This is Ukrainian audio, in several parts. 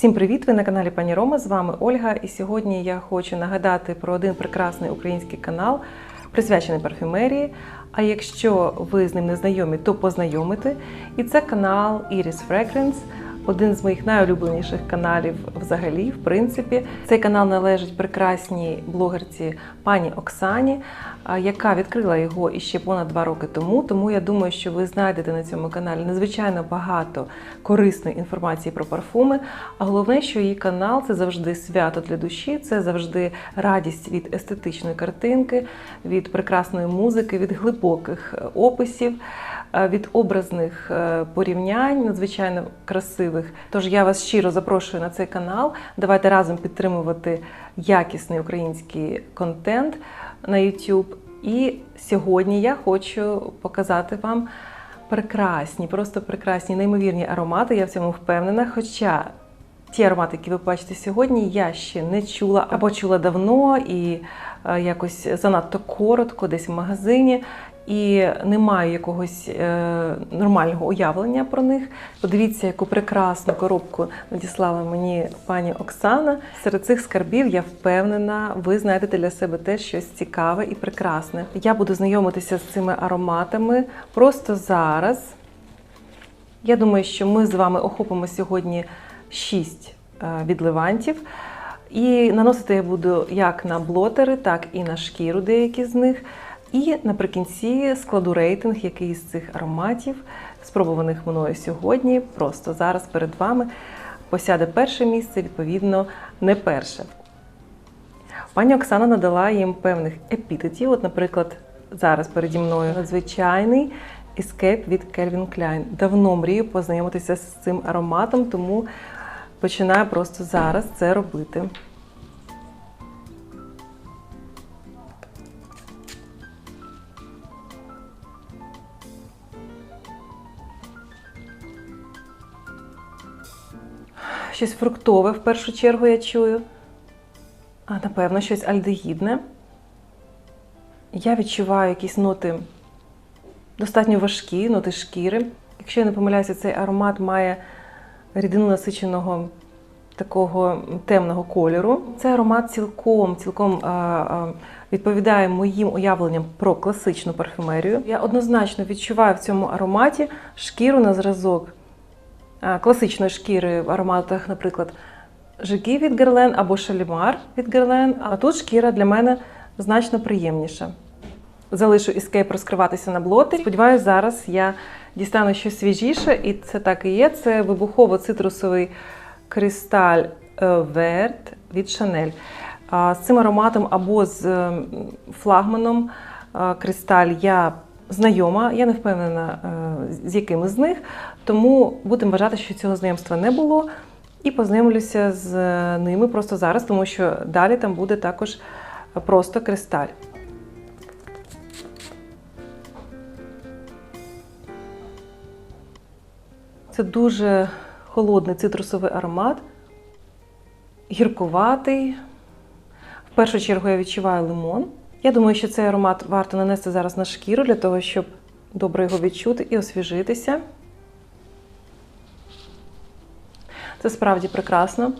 Всім привіт! Ви на каналі Пані Рома. З вами Ольга. І сьогодні я хочу нагадати про один прекрасний український канал, присвячений парфюмерії. А якщо ви з ним не знайомі, то познайомити. І це канал Iris Fragrance, один з моїх найулюбленіших каналів взагалі, в принципі. Цей канал належить прекрасній блогерці пані Оксані, яка відкрила його іще понад два роки тому. Тому я думаю, що ви знайдете на цьому каналі надзвичайно багато корисної інформації про парфуми. А головне, що її канал це завжди свято для душі, це завжди радість від естетичної картинки, від прекрасної музики, від глибоких е, описів. Е, Від образних е, порівнянь надзвичайно красивих. Тож я вас щиро запрошую на цей канал. Давайте разом підтримувати якісний український контент на YouTube. І сьогодні я хочу показати вам прекрасні, просто прекрасні, неймовірні аромати. Я в цьому впевнена. Хоча ті аромати, які ви бачите сьогодні, я ще не чула або чула давно і е, якось занадто коротко, десь в магазині. І не маю якогось е, нормального уявлення про них. Подивіться, яку прекрасну коробку надіслала мені пані Оксана. Серед цих скарбів я впевнена, ви знайдете для себе теж щось цікаве і прекрасне. Я буду знайомитися з цими ароматами просто зараз. Я думаю, що ми з вами охопимо сьогодні 6 відливантів. І наносити я буду як на блотери, так і на шкіру деякі з них. І наприкінці складу рейтинг, який з цих ароматів, спробуваних мною сьогодні, просто зараз перед вами посяде перше місце, відповідно, не перше. Пані Оксана надала їм певних епітетів. От, наприклад, зараз переді мною надзвичайний Escape від Calvin Klein. Давно мрію познайомитися з цим ароматом, тому починаю просто зараз це робити. Щось фруктове в першу чергу я чую. А напевно, щось альдегідне. Я відчуваю якісь ноти достатньо важкі, ноти шкіри. Якщо я не помиляюся, цей аромат має рідину насиченого такого темного кольору. Цей аромат цілком, цілком а, а, відповідає моїм уявленням про класичну парфюмерію. Я однозначно відчуваю в цьому ароматі шкіру на зразок класичної шкіри в ароматах, наприклад, Жиги від Герлен або Шалімар від Герлен. А тут шкіра для мене значно приємніша. Залишу іскейп розкриватися на блоти. Сподіваюсь, зараз я дістану щось свіжіше, і це так і є. Це вибухово-цитрусовий кристаль Верт від Chanel. З цим ароматом або з флагманом кристаль я знайома, я не впевнена, е, з якими з них, тому будемо вважати, що цього знайомства не було. І познайомлюся з ними просто зараз, тому що далі там буде також просто кристаль. Це дуже холодний цитрусовий аромат, гіркуватий. В першу чергу я відчуваю лимон. Я думаю, що цей аромат варто нанести зараз на шкіру для того, щоб добре його відчути і освіжитися. Це справді прекрасно.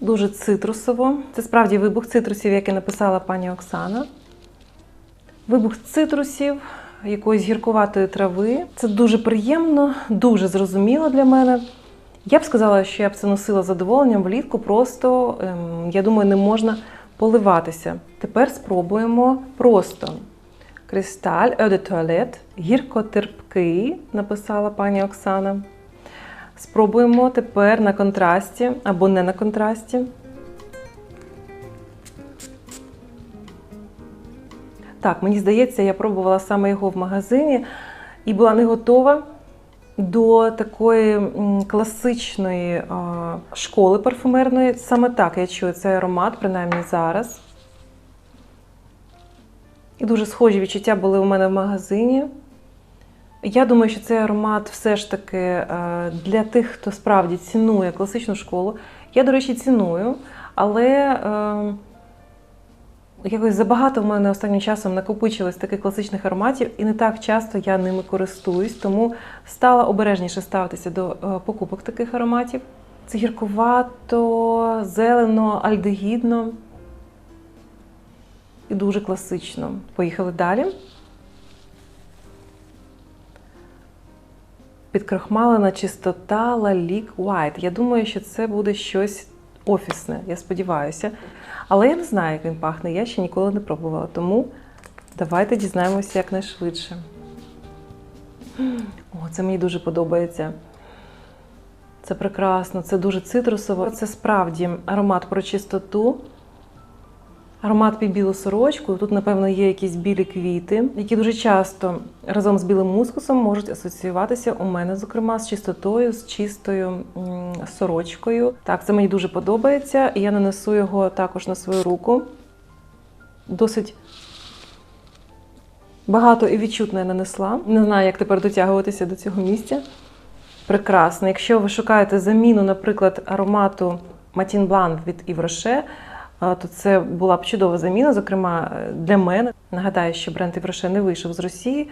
Дуже цитрусово. Це справді вибух цитрусів, як написала пані Оксана. Вибух цитрусів, якоїсь гіркуватої трави. Це дуже приємно, дуже зрозуміло для мене. Я б сказала, що я б це носила задоволенням влітку, просто, ем, я думаю, не можна поливатися. Тепер спробуємо просто. Кристаль Eau de Toilette, гіркотерпкий, написала пані Оксана. Спробуємо тепер на контрасті або не на контрасті. Так, мені здається, я пробувала саме його в магазині і була не готова до такої класичної школи парфумерної. Саме так я чую цей аромат, принаймні зараз. І дуже схожі відчуття були у мене в магазині. Я думаю, що цей аромат все ж таки е, для тих, хто справді цінує класичну школу. Я, до речі, ціную, але е, Якось забагато в мене останнім часом накопичилось таких класичних ароматів, і не так часто я ними користуюсь, тому стала обережніше ставитися до е, покупок таких ароматів. Це гіркувато, зелено, альдегідно і дуже класично. Поїхали далі. Підкрахмалена чистота Lalique White. Я думаю, що це буде щось офісне, я сподіваюся. Але я не знаю, як він пахне, я ще ніколи не пробувала. Тому давайте дізнаємося якнайшвидше. О, це мені дуже подобається. Це прекрасно, це дуже цитрусово. Це справді аромат про чистоту. Аромат під білу сорочку. Тут, напевно, є якісь білі квіти, які дуже часто разом з білим мускусом можуть асоціюватися у мене, зокрема, з чистотою, з чистою сорочкою. Так, це мені дуже подобається, і я нанесу його також на свою руку. Досить багато і відчутно я нанесла. Не знаю, як тепер дотягуватися до цього місця. Прекрасно. Якщо ви шукаєте заміну, наприклад, аромату Матін Блан від Івроше, то це була б чудова заміна, зокрема для мене. Нагадаю, що бренд Івроше не вийшов з Росії,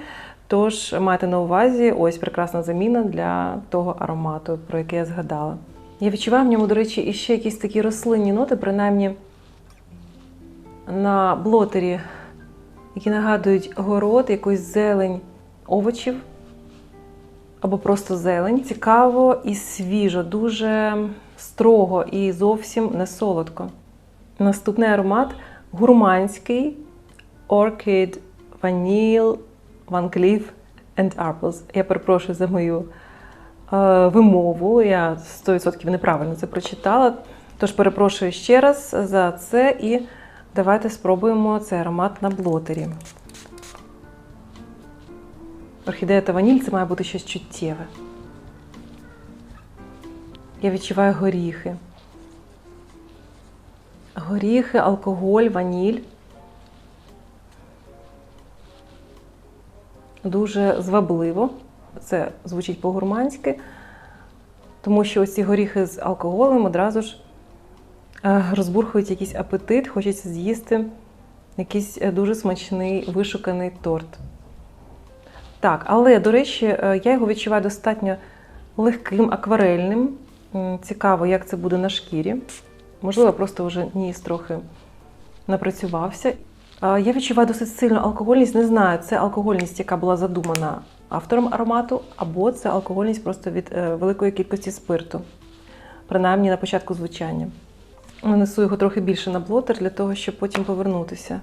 тож майте на увазі ось прекрасна заміна для того аромату, про який я згадала. Я відчуваю в ньому, до речі, іще якісь такі рослинні ноти, принаймні на блотері, які нагадують город, якусь зелень овочів або просто зелень. Цікаво і свіжо, дуже строго і зовсім не солодко. Наступний аромат гурманський Orchid Vanille Van Cleef and Apples. Я перепрошую за мою е, вимову. Я 100% неправильно це прочитала. Тож перепрошую ще раз за це і давайте спробуємо цей аромат на блотері. Орхідея та ваніль це має бути щось чуттєве. Я відчуваю горіхи. Горіхи, алкоголь, ваніль. Дуже звабливо. Це звучить по-гурманськи, тому що ось ці горіхи з алкоголем одразу ж е, розбурхують якийсь апетит, хочеться з'їсти якийсь е, дуже смачний вишуканий торт. Так, але, до речі, е, я його відчуваю достатньо легким, акварельним. Цікаво, як це буде на шкірі. Можливо, просто вже ніс трохи напрацювався. Я відчуваю досить сильну алкогольність. Не знаю, це алкогольність, яка була задумана автором аромату, або це алкогольність просто від е, великої кількості спирту, принаймні на початку звучання. Нанесу його трохи більше на блотер для того, щоб потім повернутися.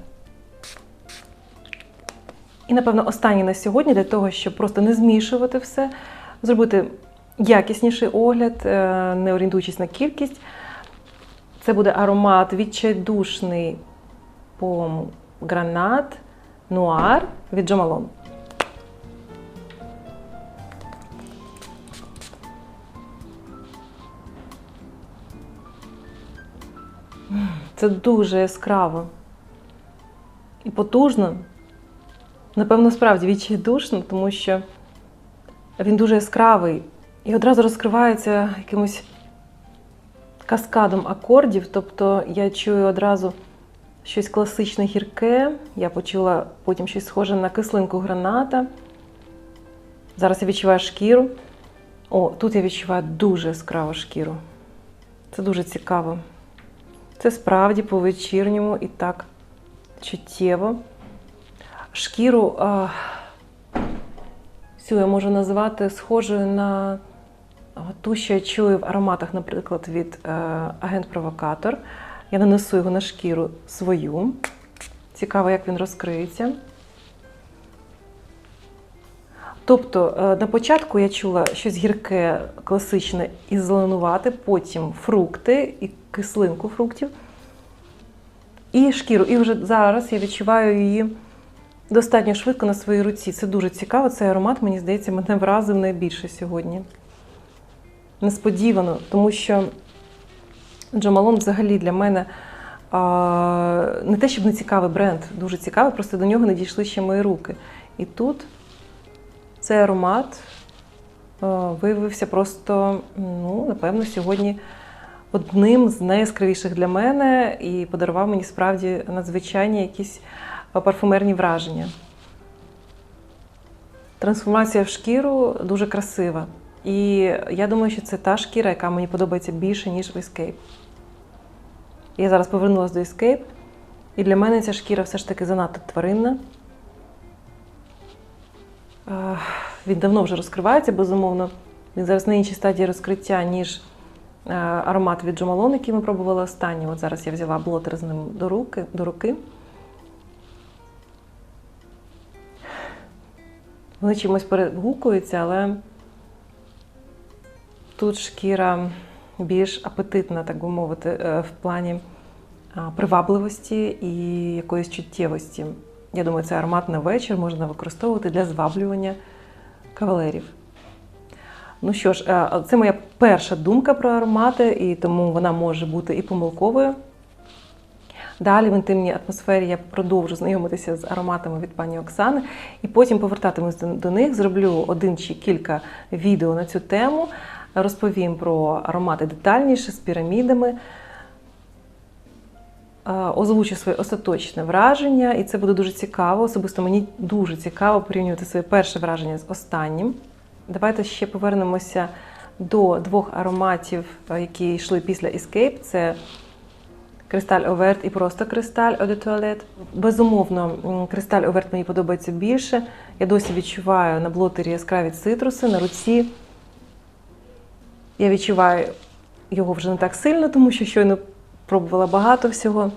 І, напевно, останнє на сьогодні для того, щоб просто не змішувати все, зробити якісніший огляд, е, не орієнтуючись на кількість. Це буде аромат відчайдушний помгранат нуар від Джомалон. Це дуже яскраво і потужно. Напевно, справді відчайдушно, тому що він дуже яскравий і одразу розкривається якимось каскадом акордів. Тобто я чую одразу щось класичне гірке. Я почула потім щось схоже на кислинку граната. Зараз я відчуваю шкіру. О, тут я відчуваю дуже яскраву шкіру. Це дуже цікаво. Це справді по вечірньому і так чуттєво. Шкіру а, цю я можу назвати схожою на ту, що я чую в ароматах, наприклад, від е, агент-провокатор. Я нанесу його на шкіру свою. Цікаво, як він розкриється. Тобто е, на початку я чула щось гірке, класичне і зеленувате, потім фрукти і кислинку фруктів. І шкіру. І вже зараз я відчуваю її достатньо швидко на своїй руці. Це дуже цікаво. Цей аромат, мені здається, мене вразив найбільше сьогодні. Несподівано, тому що Джамалон взагалі для мене не те, щоб не цікавий бренд, дуже цікавий, просто до нього не дійшли ще мої руки. І тут цей аромат виявився просто, ну, напевно, сьогодні одним з найяскравіших для мене і подарував мені справді надзвичайні якісь парфумерні враження. Трансформація в шкіру дуже красива. І я думаю, що це та шкіра, яка мені подобається більше, ніж в Escape. Я зараз повернулася до Escape, і для мене ця шкіра все ж таки занадто тваринна. Він давно вже розкривається, безумовно. Він зараз на іншій стадії розкриття, ніж аромат від Джомалон, який ми пробували останній. От зараз я взяла блотер з ним до руки. До руки. Вони чимось перегукуються, але тут шкіра більш апетитна, так би мовити, е, в плані привабливості і якоїсь чуттєвості. Я думаю, цей аромат на вечір можна використовувати для зваблювання кавалерів. Ну що ж, е, це моя перша думка про аромати, і тому вона може бути і помилковою. Далі в інтимній атмосфері я продовжу знайомитися з ароматами від пані Оксани, і потім повертатимусь до, до них. Зроблю один чи кілька відео на цю тему, розповім про аромати детальніше з пірамідами. Е, Озвучу своє остаточне враження, і це буде дуже цікаво. Особисто мені дуже цікаво порівнювати своє перше враження з останнім. Давайте ще повернемося до двох ароматів, е, які йшли після Escape. Це Кристаль Оверт і просто Кристаль Eau de. Безумовно, Кристаль Оверт мені подобається більше. Я досі відчуваю на блотері яскраві цитруси, на руці. Я відчуваю його вже не так сильно, тому що щойно пробувала багато всього.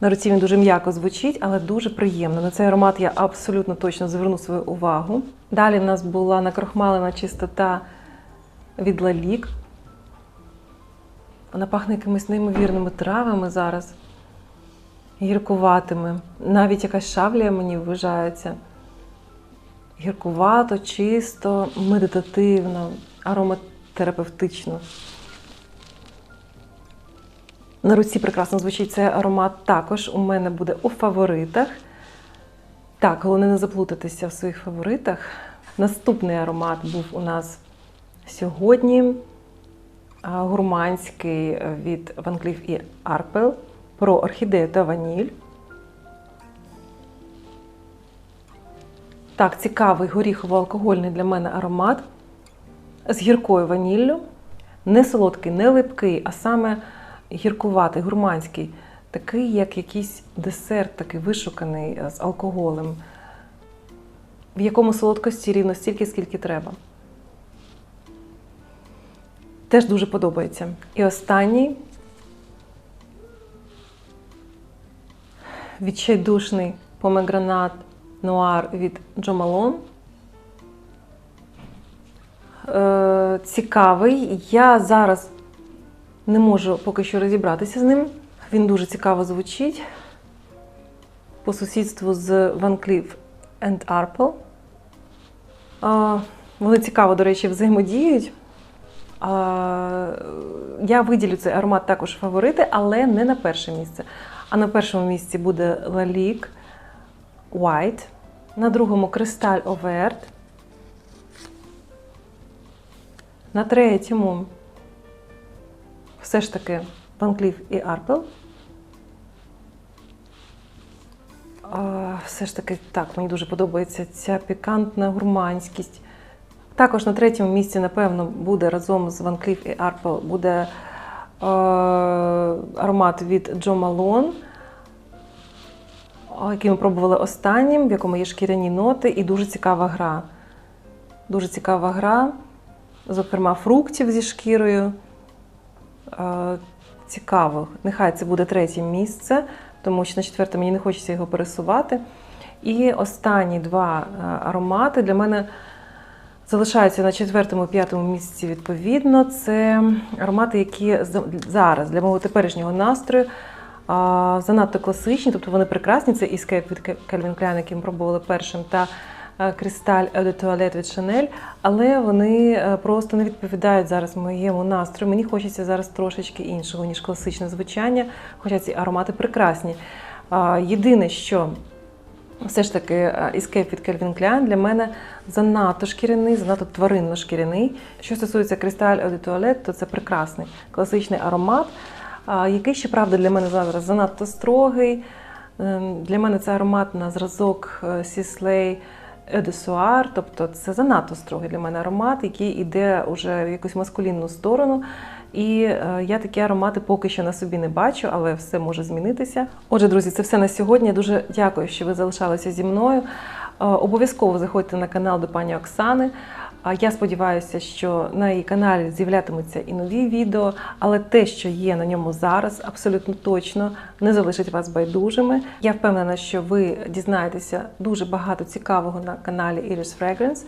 На руці він дуже м'яко звучить, але дуже приємно. На цей аромат я абсолютно точно зверну свою увагу. Далі в нас була накрохмалена чистота від Лалік. Вона пахне якимись неймовірними травами зараз, гіркуватими. Навіть якась шавлія мені вважається. Гіркувато, чисто, медитативно, ароматерапевтично. На руці прекрасно звучить цей аромат також у мене буде у фаворитах. Так, головне не заплутатися в своїх фаворитах. Наступний аромат був у нас сьогодні гурманський від Van Cleef і Arpels про орхідею та ваніль. Так, цікавий горіхово-алкогольний для мене аромат з гіркою ваніллю. Не солодкий, не липкий, а саме гіркуватий, гурманський, такий, як якийсь десерт, такий вишуканий е, з алкоголем, в якому солодкості рівно стільки, скільки треба. Теж дуже подобається. І останній відчайдушний помегранат нуар від Джо Малон. Е, цікавий. Я зараз не можу поки що розібратися з ним. Він дуже цікаво звучить по сусідству з Van Cleef Arpels. А, Вони цікаво, до речі, взаємодіють. Я виділю цей аромат також фаворити, але не на перше місце. А на першому місці буде Lalique White, на другому Cristal Overt, на третьому все ж таки Van і Arpels. А, Все ж таки, так, мені дуже подобається ця пікантна гурманськість. Також на третьому місці, напевно, буде разом з Cleef і Arpels буде е, аромат від Джо Малон, який ми пробували останнім, в якому є шкіряні ноти, і дуже цікава гра. Дуже цікава гра, зокрема, фруктів зі шкірою. Е, Цікаво. Нехай це буде третє місце, тому що на четверте мені не хочеться його пересувати. І останні два е, аромати для мене залишаються на четвертому п'ятому місці відповідно. Це аромати, які зараз для мого теперішнього настрою занадто класичні, тобто вони прекрасні. Це Escape від Calvin Klein, який ми пробували першим, та Кристаль Eau de Toilette від Chanel, але вони е, просто не відповідають зараз моєму настрою. Мені хочеться зараз трошечки іншого, ніж класичне звучання, хоча ці аромати прекрасні. Єдине, що Все ж таки, е, Escape від Calvin Klein для мене занадто шкіряний, занадто тваринно шкіряний. Що стосується Eau de Toilette, то це прекрасний класичний аромат, який, щоправда, для мене зараз занадто строгий. Ем, Для мене це аромат на зразок Sisley Soir, тобто це занадто строгий для мене аромат, який йде вже в якусь маскулінну сторону. І е, я такі аромати поки що на собі не бачу, але все може змінитися. Отже, друзі, це все на сьогодні. Дуже дякую, що ви залишалися зі мною. Е, Обов'язково заходьте на канал до пані Оксани. Я сподіваюся, що на її каналі з'являтимуться і нові відео, але те, що є на ньому зараз, абсолютно точно не залишить вас байдужими. Я впевнена, що ви дізнаєтеся дуже багато цікавого на каналі Iris Fragrance.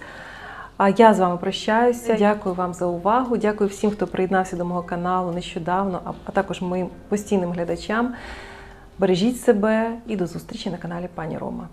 А я з вами прощаюся. Дякую вам за увагу. Дякую всім, хто приєднався до мого каналу нещодавно, а також моїм постійним глядачам. Бережіть себе і до зустрічі на каналі Пані Рома.